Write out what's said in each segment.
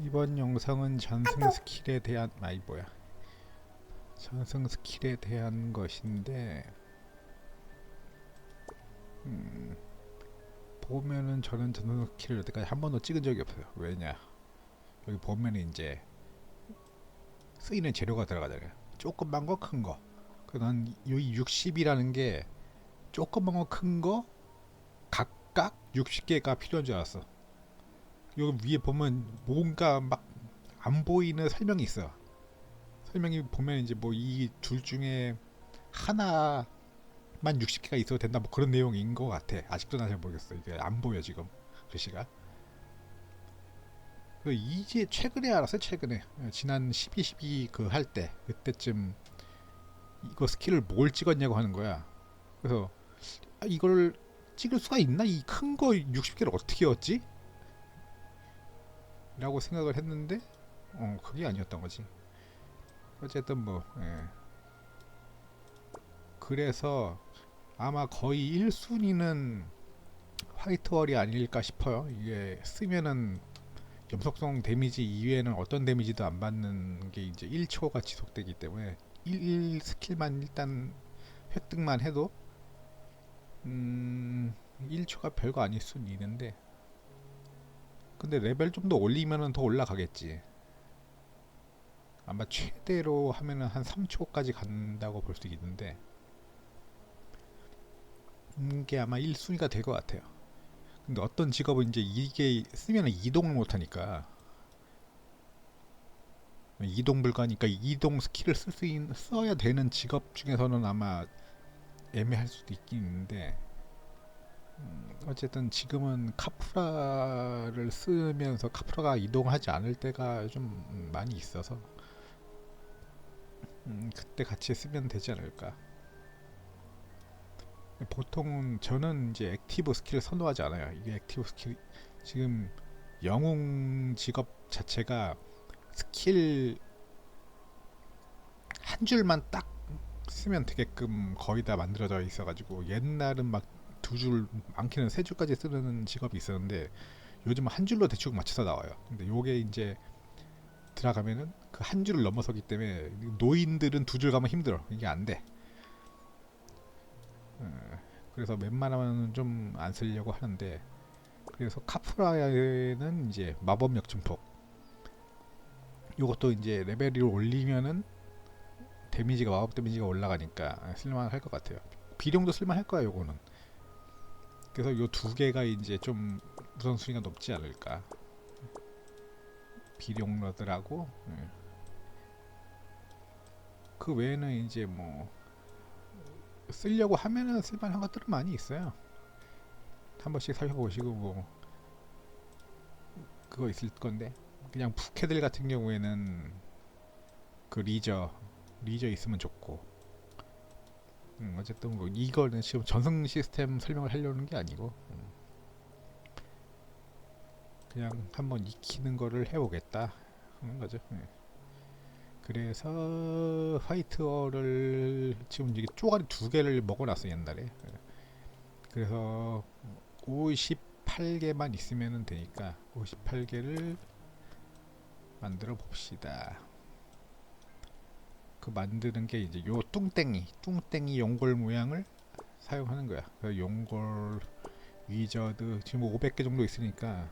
이번 영상은 전승 스킬에 대한 아이 뭐야. 전승 스킬에 대한 것인데 음, 보면은 저는 전승 스킬을 여태까지 한 번도 찍은 적이 없어요. 왜냐? 여기 보면은 이제 쓰이는 재료가 들어가잖아요. 조그만 거 큰거. 그난 여기 60이라는 게 조그만 거 큰 거 각각 60개가 필요한 줄 알았어 여기 위에 보면 뭔가 막 안 보이는 설명이 있어. 설명이 보면 이제 뭐 이 둘 중에 하나만 60개가 있어도 된다 뭐 그런 내용인 것 같아. 아직도 나 잘 모르겠어. 이게 안 보여 지금 글씨가. 그 이제 최근에 알았어요. 최근에 지난 12, 12 그 할 때 그때쯤 이거 스킬을 뭘 찍었냐고 하는 거야. 그래서 아, 이걸 찍을 수가 있나? 이 큰 거 60개를 어떻게 얻지? 라고 생각을 했는데 어 그게 아니었던 거지 어쨌든 뭐 예. 그래서 아마 거의 1순위는 화이트월이 아닐까 싶어요 이게 쓰면은 염속성 데미지 이외에는 어떤 데미지도 안 받는 게 이제 1초가 지속되기 때문에 1 스킬만 일단 획득만 해도 음 1초가 별거 아닐 수는 있는데 근데 레벨 좀 더 올리면은 더 올라가겠지. 아마 최대로 하면은 한 3초까지 간다고 볼 수 있는데 이게 아마 1순위가 될 것 같아요. 근데 어떤 직업은 이제 이게 쓰면 이동을 못 하니까 이동 불가니까 이동 스킬을 쓸 수 있는 써야 되는 직업 중에서는 아마 애매할 수도 있긴 있는데 음, 어쨌든 지금은 카프라를 쓰면서 카프라가 이동하지 않을 때가 좀 많이 있어서 음, 그때 같이 쓰면 되지 않을까. 보통은 저는 이제 액티브 스킬을 선호하지 않아요. 이게 액티브 스킬 지금 영웅 직업 자체가 스킬 한 줄만 딱 쓰면 되게끔 거의 다 만들어져 있어가지고 옛날은 막 두 줄, 많게는 세 줄까지 쓰는 직업이 있었는데 요즘은 한 줄로 대충 맞춰서 나와요. 근데 요게 이제 들어가면은 그 한 줄을 넘어서기 때문에 노인들은 두 줄 가면 힘들어. 이게 안 돼. 어, 그래서 웬만하면 좀 안 쓰려고 하는데 그래서 카프라에는 이제 마법 역증폭 요것도 이제 레벨을 올리면은 데미지가 마법 데미지가 올라가니까 쓸만할 것 같아요. 비룡도 쓸만할 거야 요거는. 그래서 요 두 개가 이제 좀 우선순위가 높지 않을까. 비룡러들하고 예. 그 외에는 이제 뭐 쓰려고 하면은 쓸만한 것들은 많이 있어요. 한 번씩 살펴보시고 뭐 그거 있을 건데 그냥 부캐들 같은 경우에는 그 리저 리저 있으면 좋고 음, 어쨌든 뭐 이거는 지금 전성 시스템 설명을 하려는 게 아니고 음. 그냥 한번 익히는 거를 해보겠다 하는 거죠. 예. 그래서 화이트어를 지금 이게 쪼가리 두 개를 먹어놨어 옛날에. 예. 그래서 58개만 있으면 되니까 58개를 만들어 봅시다. 그 만드는 게 이제 요 뚱땡이 뚱땡이 용골 모양을 사용하는 거야. 그 용골 위저드 지금 500개 정도 있으니까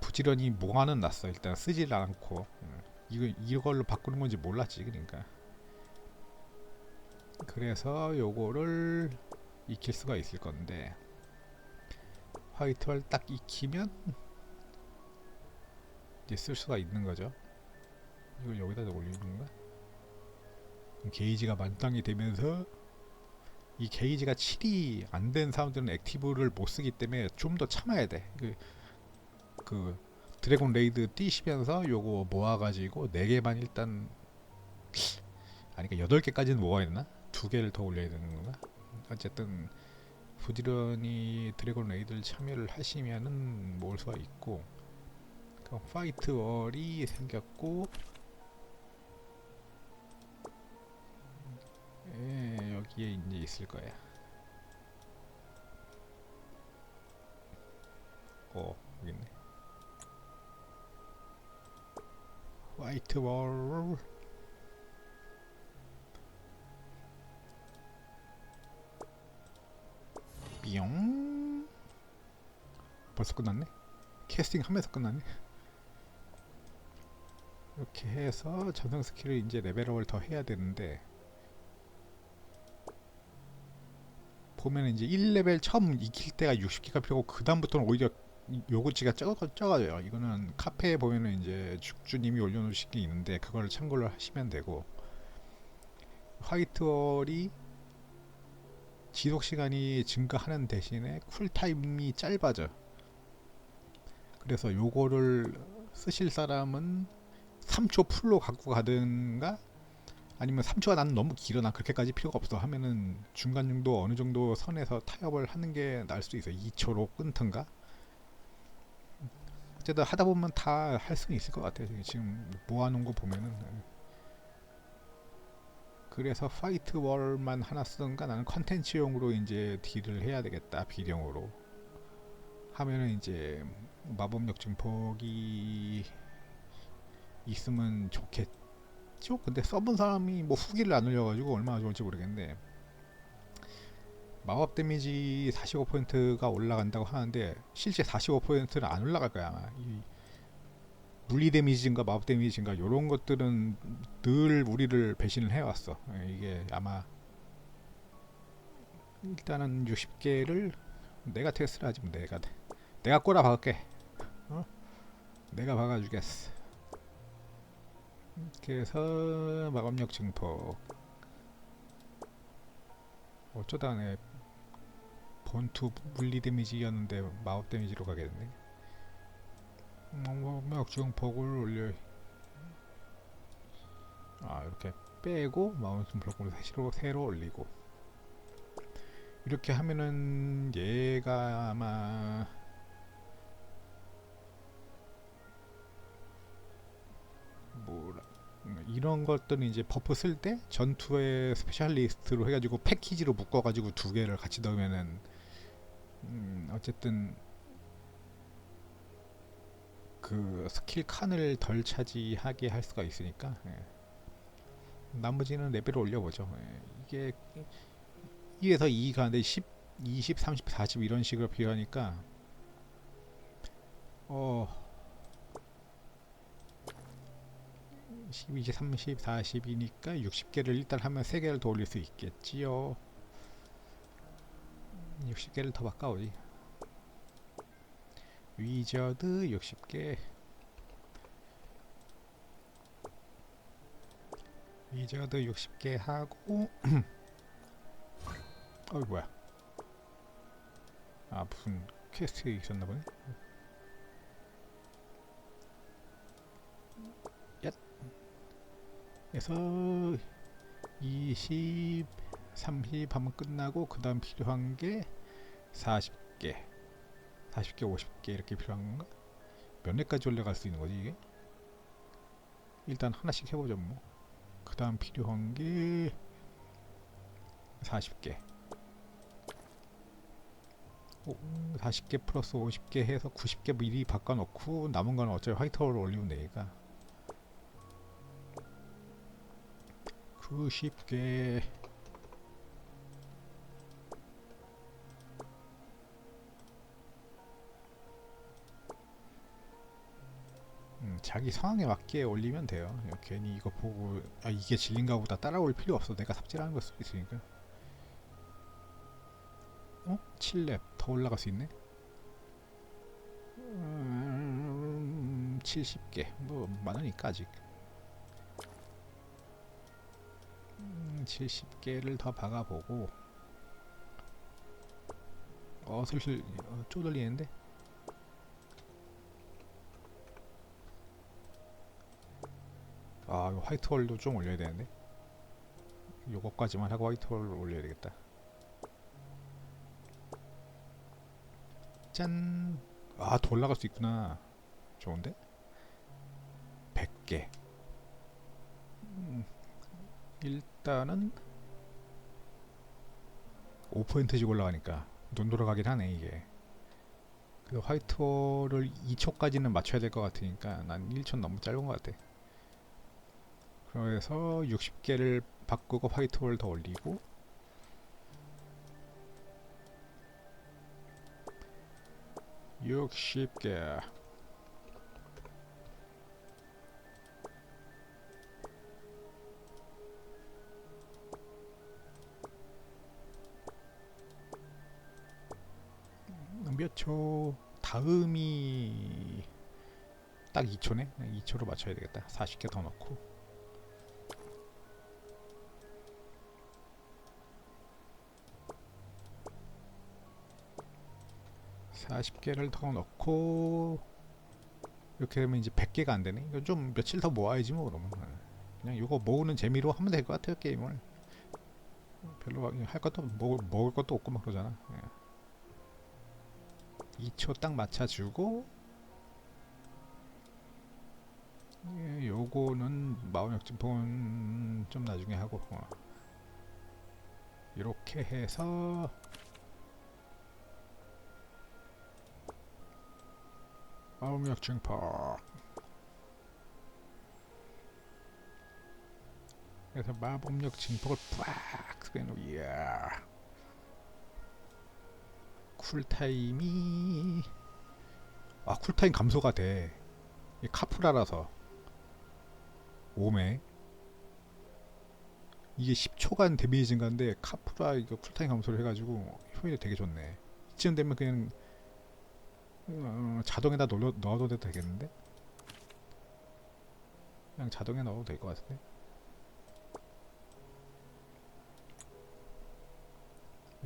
부지런히 모아는 놨어. 일단 쓰질 않고 음, 이거 이걸로 바꾸는 건지 몰랐지 그러니까. 그래서 요거를 익힐 수가 있을 건데 화이트를 딱 익히면 이제 쓸 수가 있는 거죠. 이걸 여기다 올리는 건가? 게이지가 만땅이 되면서 이 게이지가 7이 안 된 사람들은 액티브를 못 쓰기 때문에 좀 더 참아야 돼. 그, 그 드래곤 레이드 뛰시면서 요거 모아가지고 4개만 일단 아니 그러니까 8개까지는 모아야 되나? 두 개를 더 올려야 되는 건가? 어쨌든 부지런히 드래곤 레이드를 참여를 하시면은 모을 수가 있고 그럼 파이트 월이 생겼고 예, 여기에 이제 있을 거야. 어, 여기 있네. 화이트볼 삐용 벌써 끝났네 캐스팅 하면서 끝났네 이렇게 해서 전성 스킬을 이제 레벨업을 더 해야 되는데 보면 이제 1레벨 처음 익힐 때가 60개가 필요하고 그 다음부터는 오히려 요구치가 적어, 적어져요. 이거는 카페에 보면은 이제 죽주님이 올려놓으신 게 있는데 그걸 참고를 하시면 되고. 화이트월이 지속 시간이 증가하는 대신에 쿨타임이 짧아져. 그래서 요거를 쓰실 사람은 3초 풀로 갖고 가든가 아니면 3초가 나는 너무 길어 난 그렇게까지 필요가 없어 하면은 중간 정도 어느 정도 선에서 타협을 하는 게 나을 수도 있어 2초로 끊든가? 어쨌든 하다 보면 다 할 수는 있을 것 같아요. 지금 모아놓은 거 보면은. 그래서 파이트 월만 하나 쓰던가 나는 컨텐츠용으로 이제 딜을 해야 되겠다 비령으로. 하면은 이제 마법력 증폭이 있으면 좋겠 죠? 근데 써본 사람이 뭐 후기를 안 올려가지고 얼마나 좋을지 모르겠는데 마법 데미지 45%가 올라간다고 하는데 실제 45%는 안 올라갈 거야 아마. 이 물리 데미지인가 마법 데미지인가 이런 것들은 늘 우리를 배신을 해왔어. 예, 이게 아마 일단은 60개를 내가 테스트를 하지 뭐 내가 내가 꼬라 박을게. 어? 내가 박아주겠어 이렇게 해서 마법력 증폭. 어쩌다 내 본투 물리 데미지였는데 마법 데미지로 가게 됐네. 마법력 증폭을 올려. 아 이렇게 빼고 마법 증폭을 새로, 새로 올리고. 이렇게 하면은 얘가 아마 이런 것들은 이제 버프 쓸 때 전투의 스페셜리스트로 해가지고 패키지로 묶어가지고 두 개를 같이 넣으면은 음 어쨌든 그 스킬 칸을 덜 차지하게 할 수가 있으니까 예. 나머지는 레벨을 올려보죠 예. 이게 1에서 2 가는데 10, 20, 30, 40 이런 식으로 필요하니까 어 12, 30, 40이니까 60개를 일단 하면 3개를 더 올릴 수 있겠지요. 60개를 더 바꿔오지 위저드 60개. 위저드 60개 하고 어이 뭐야. 아 무슨 퀘스트 있었나 보네 그래서 20, 30 하면 끝나고 그 다음 필요한 게 40개 40개 50개 이렇게 필요한 건가? 몇 회까지 올라갈 수 있는 거지 이게? 일단 하나씩 해보죠 뭐 그 다음 필요한 게 40개 40개 플러스 50개 해서 90개 미리 바꿔놓고 남은 거는 어차피 화이트홀을 올리면 되니까 90개 음, 자기 상황에 맞게 올리면 돼요. 괜히 이거 보고 아 이게 질린가 보다 따라올 필요 없어. 내가 삽질하는 걸 수도 있으니까. 어? 7렙 더 올라갈 수 있네? 음, 70개. 뭐 많으니까 아직 70개를 더 박아보고 어 슬슬 어, 쪼들리는데 아 이거 화이트홀도 좀 올려야 되는데 요거까지만 하고 화이트홀 올려야 되겠다 짠! 아, 더 올라갈 수 있구나. 좋은데? 100개. 음, 일단은 5%씩 올라가니까 눈 돌아가긴 하네 이게. 그 화이트홀을 2초까지는 맞춰야 될 것 같으니까 난 1초 너무 짧은 것 같아. 그래서 60개를 바꾸고 화이트홀 더 올리고 육십 개 몇 초 다음이 딱 2초네 2초로 맞춰야 되겠다 40개 더 넣고 사십 개를 더 넣고 이렇게 되면 이제 100개가 안 되네. 이거 좀 며칠 더 모아야지 뭐 그러면. 그냥 이거 모으는 재미로 하면 될 것 같아요 게임을. 별로 막할 것도 먹을, 먹을 것도 없고 막 그러잖아. 예. 2초 딱 맞춰주고 예, 요거는 마법역증폰 좀 나중에 하고 어. 이렇게 해서 마법력 증폭 그래서 마법력 증폭을 빡 쓰는 이야 쿨타임이. 아 쿨타임 감소가 돼. 이 카프라라서. 5매 이게 10초간 데미지 증가인데 카프라 이거 쿨타임 감소를 해가지고 효율이 되게 좋네. 이쯤 되면 그냥 어, 자동에다 넣어, 넣어도 되겠는데? 그냥 자동에 넣어도 될 것 같은데?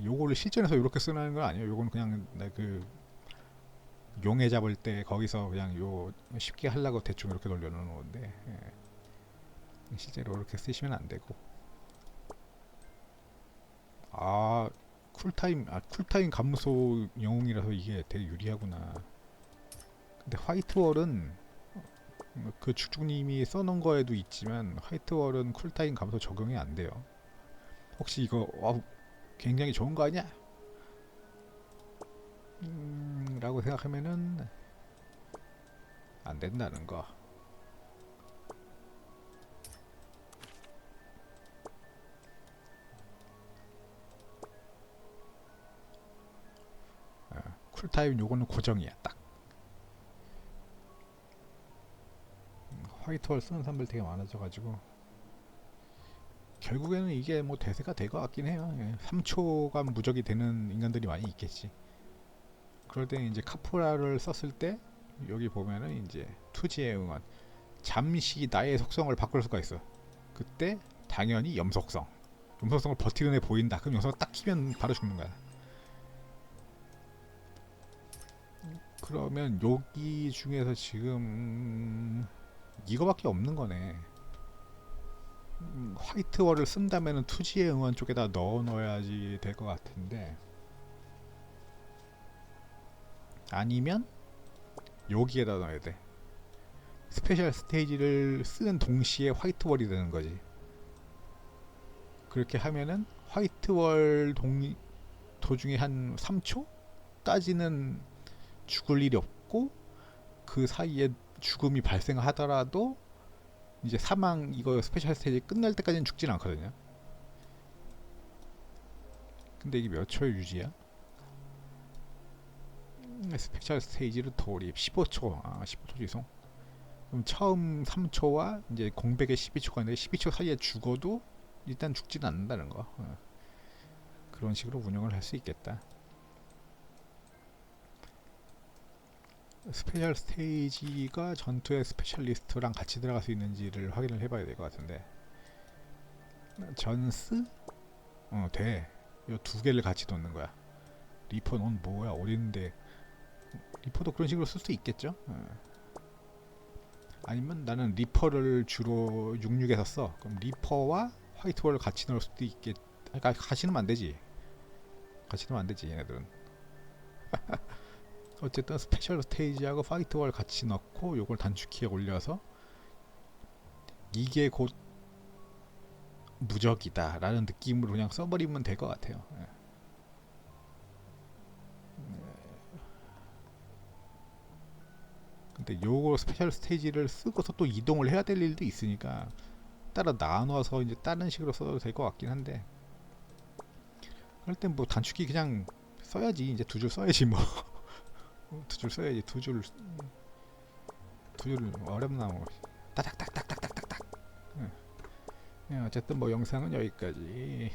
요거를 실전에서 이렇게 쓰는 건 아니에요. 요거는 그냥 나그 용해 잡을 때 거기서 그냥 요 쉽게 하려고 대충 이렇게 돌려놓는 건데 예. 실제로 이렇게 쓰시면 안 되고 아 쿨타임 아 쿨타임 감소 영웅이라서 이게 되게 유리하구나. 근데 화이트월은 어, 그 축주님이 써놓은 거에도 있지만 화이트월은 쿨타임 감소 적용이 안 돼요. 혹시 이거 와 굉장히 좋은 거 아니야? 음, 라고 생각하면은 안 된다는 거. 쿨타임 요거는 고정이야 딱 음, 화이트홀 쓰는 사람들 되게 많아져가지고 결국에는 이게 뭐 대세가 될 것 같긴 해요. 예, 3초간 무적이 되는 인간들이 많이 있겠지. 그럴 때 이제 카프라를 썼을 때 여기 보면은 이제 투지의 응원. 잠시 나의 속성을 바꿀 수가 있어. 그때 당연히 염속성. 염속성을 버티는 애 보인다. 그럼 염속을 딱 키면 바로 죽는 거야. 그러면 여기 중에서 지금 이거밖에 없는 거네. 음, 화이트월을 쓴다면은 투지의 응원 쪽에다 넣어 넣어야지 될 것 같은데 아니면 여기에다 넣어야 돼. 스페셜 스테이지를 쓰는 동시에 화이트월이 되는 거지. 그렇게 하면은 화이트월 동 도중에 한 3초 까지는 죽을 일이 없고 그 사이에 죽음이 발생하더라도 이제 사망 이거 스페셜 스테이지 끝날 때까지는 죽진 않거든요. 근데 이게 몇 초의 유지야? 음, 스페셜 스테이지를 돌입 15초 아 15초 지송 그럼 처음 3초와 이제 공백의 12초가 있는데 12초 사이에 죽어도 일단 죽지는 않는다는 거 어. 그런 식으로 운영을 할 수 있겠다 스페셜 스테이지가 전투의 스페셜리스트랑 같이 들어갈 수 있는지를 확인을 해봐야 될 것 같은데 전스? 어 돼. 이 두 개를 같이 넣는 거야. 리퍼 넌 뭐야 어딘데? 리퍼도 그런 식으로 쓸 수 있겠죠? 어. 아니면 나는 리퍼를 주로 66에서 써. 그럼 리퍼와 화이트월을 같이 넣을 수도 있겠. 그러니까 같이 넣으면 안 되지. 같이 넣으면 안 되지 얘네들은. 어쨌든 스페셜 스테이지하고 파이트 월 같이 넣고 요걸 단축키에 올려서 이게 곧 무적이다 라는 느낌으로 그냥 써버리면 될 것 같아요. 예. 근데 요거 스페셜 스테이지를 쓰고서 또 이동을 해야 될 일도 있으니까 따라 나눠서 이제 다른 식으로 써도 될 것 같긴 한데. 그럴 땐 뭐 단축키 그냥 써야지. 이제 두 줄 써야지 뭐 두 줄 써야지. 두 줄 두 줄 어렵나 뭐. 따닥따닥따닥따닥따닥 예, 어쨌든 뭐 영상은 여기까지